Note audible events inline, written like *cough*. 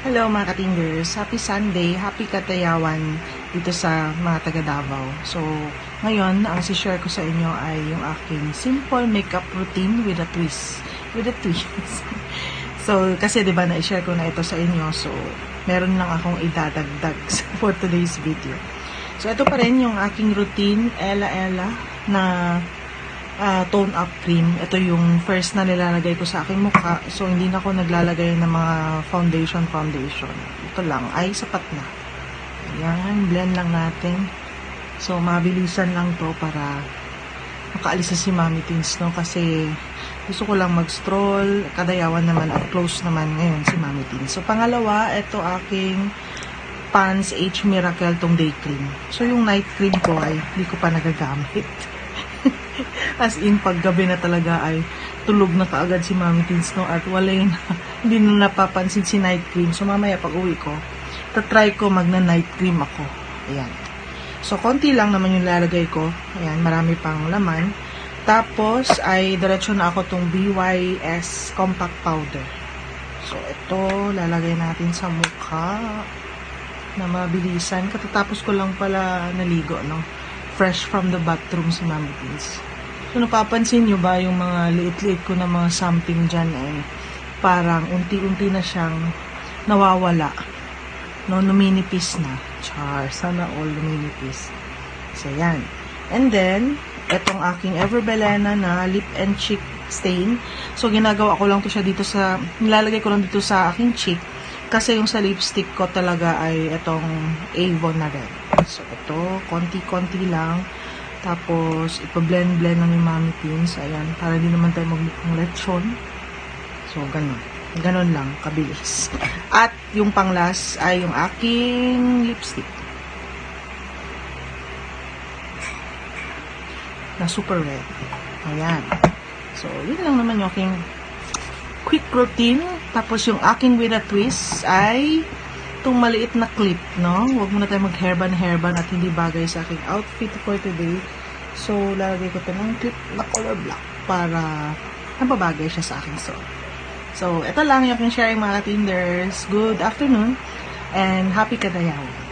Hello mga katingers, happy Sunday, happy Katayawan dito sa mga taga Davao. So, ngayon, ang si-share ko sa inyo ay yung aking simple makeup routine with a twist. With a twist. *laughs* so, kasi 'di ba na-share ko na ito sa inyo. So, meron lang akong idadagdag *laughs* for today's video. So, ito pa rin yung aking routine, Ella Ella, na ah, tone up cream. Ito yung first na nilalagay ko sa aking mukha. So, hindi na ako naglalagay ng mga foundation foundation. Ito lang. Ay, sapat na. Ayan, blend lang natin. So, mabilisan lang to para makaalis na si Mami Teens, no? Kasi gusto ko lang mag-stroll. Kadayawan naman at close naman ngayon si Mami Teens. So, pangalawa, ito aking Pants H Miracle tong day cream. So, yung night cream ko ay hindi ko pa nagagamit. *laughs* As in, paggabi na talaga ay tulog na kaagad si Mami Teens, no? At wala yun, *laughs* hindi na napapansin si night cream. So, mamaya pag uwi ko, tatry ko magna night cream ako. Ayan. So, konti lang naman yung lalagay ko. Ayan, marami pang laman. Tapos, ay diretso na ako tong BYS Compact Powder. So, ito, lalagay natin sa mukha na mabilisan. Katatapos ko lang pala naligo, no? Fresh from the bathroom si Mami Teens. So, napapansin nyo ba yung mga liit-liit ko na mga something dyan ay parang unti-unti na siyang nawawala. No, luminipis na. Char, sana all luminipis. So, yan. And then, etong aking Everbelena na lip and cheek stain. So, ginagawa ko lang to siya dito sa, nilalagay ko lang dito sa aking cheek. Kasi yung sa lipstick ko talaga ay itong Avon na red. So, ito, konti-konti lang. Tapos, ipa-blend-blend lang yung Mami Teens. Ayan, para di naman tayo magmukhang lechon. So, ganun. Ganun lang, kabilis. *laughs* At yung panglas ay yung aking lipstick. Na super red. Ayan. So, yun lang naman yung aking quick routine. Tapos yung aking with a twist ay itong maliit na clip, no? Huwag muna tayo mag-hairban-hairban at hindi bagay sa aking outfit for today. So, lalagay ko ito ng clip na color black para nababagay siya sa aking suot. So, ito lang yung sharing mga tinders. Good afternoon and happy kadayawan.